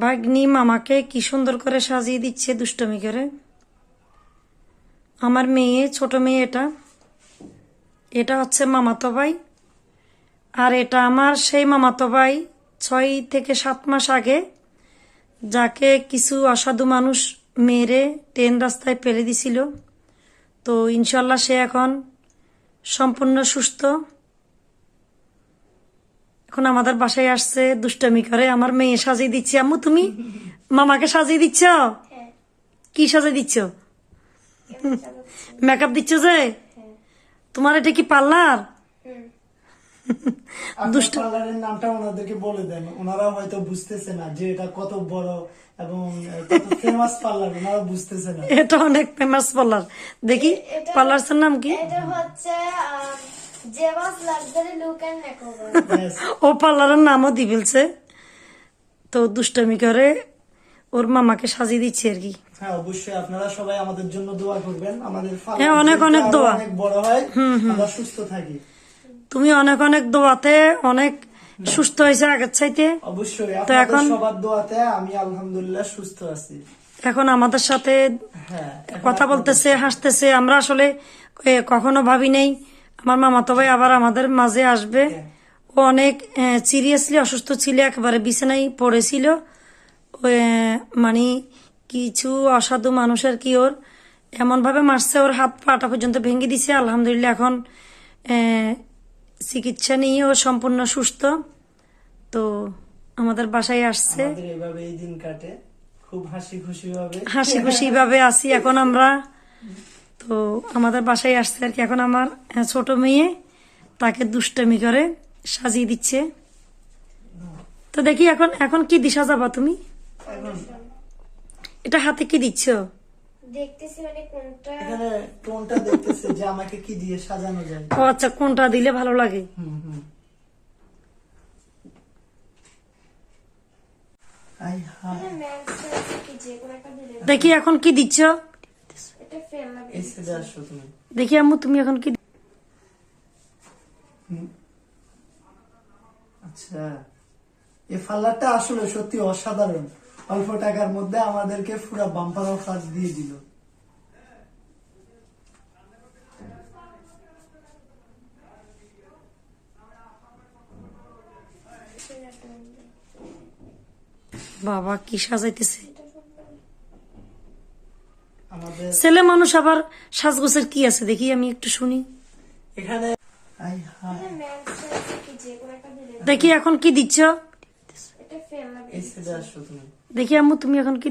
ভাগ্নি মামাকে কি সুন্দর করে সাজিয়ে দিচ্ছে দুষ্টমি করে। আমার মেয়ে, ছোট মেয়ে এটা। এটা হচ্ছে মামাতো ভাই। আর এটা আমার সেই মামাতো ভাই ছয় থেকে সাত মাস আগে, যাকে কিছু অসাধু মানুষ মেরে ট্রেন রাস্তায় ফেলে দিছিল। তো ইনশাল্লাহ সে এখন সম্পূর্ণ সুস্থ। এখন আমাদের বাসায় আসছে দুষ্টমি করে। আমার মেয়ে সাজিয়ে দিচ্ছে আম্মু তুমি মামাকে সাজিয়ে দিচ্ছ? হ্যাঁ কি সাজিয়ে দিচ্ছ? মেকআপ দিচ্ছ যে? তোমার এটা কি পার্লার? হুম আপনার পার্লারের নামটা ওনাদেরকে বলে দেন। ওনারা হয়তো বুঝতেছে না যে এটা কত বড় এবং ফেমাস পার্লার। ওনারা বুঝতেছে না। এটা অনেক ফেমাস পার্লার। দেখি পার্লারসের নাম কি? এটা হচ্ছে Zeba's luxury look and makeover ও পার্লারের নামও দি ফেলছে। তো দুষ্টমি করে ওর মামাকে সাজিয়ে দিচ্ছে আর কি। হ্যাঁ অবশ্যই আপনারা সবাই আমাদের জন্য দোয়া করবেন। আমাদের হ্যাঁ, অনেক অনেক দোয়া। অনেক বড় হয় আমরা সুস্থ থাকি। তুমি অনেক অনেক দোয়াতে অনেক সুস্থ হয়েছে আগের চাইতে। অবশ্যই তো এখন- সবার দোয়াতে আমি আলহামদুলিল্লাহ সুস্থ আছি। এখন আমাদের সাথে হ্যাঁ কথা বলতেছে হাসতেছে আমরা আসলে এ, কখনো ভাবি নেই। আমার মামাতো ভাই আবার আমাদের মাঝে আসবে। ও অনেক সিরিয়াসলি অসুস্থ ছিল একেবারে বিছানায় পড়েছিল। ও, মানে কিছু অসাধু মানুষের কি ওর। এমন ভাবে মারছে ওর হাত পাটা পর্যন্ত ভেঙে দিছে। আলহামদুলিল্লাহ এখন চিকিৎসা নিয়ে ও সম্পূর্ণ সুস্থ। তো আমাদের বাসায় আসছে। আমাদের এই দিন কাটে। খুব হাসি খুশি ভাবে হাসি খুশি ভাবে আছি। এখন আমরা তো আমাদের বাসায় আসছে আর কি। এখন আমার ছোট মেয়ে তাকে দুষ্টমি করে সাজিয়ে দিচ্ছে। তো দেখি এখন এখন কি দিশা যাবা তুমি? এটা হাতে কি দিচ্ছ? দেখতেছি মানে কোনটা এখানে টোনটা দেখতেছে যে আমাকে কি দিয়ে সাজানো যায়? ও আচ্ছা কোনটা দিলে ভালো লাগে? দিলে দেখি এখন কি দিচ্ছ এটা ফেল লাগে এই সাইডে আসো তুমি দেখি আম্মু তুমি এখন কি আচ্ছা। এই পার্লারটা আসলে সত্যি অসাধারণ। অল্প টাকার মধ্যে আমাদেরকে পুরো বাম্পার অফার দিয়ে দিল। বাবা কি সাজাইতেছে? আমাদের ছেলে মানুষ আবার সাজগোছের কি আছে? দেখি আমি একটু শুনি। এখানে দেখি। এখন কি দিচ্ছ? দেখি আম্মু তুমি এখন কি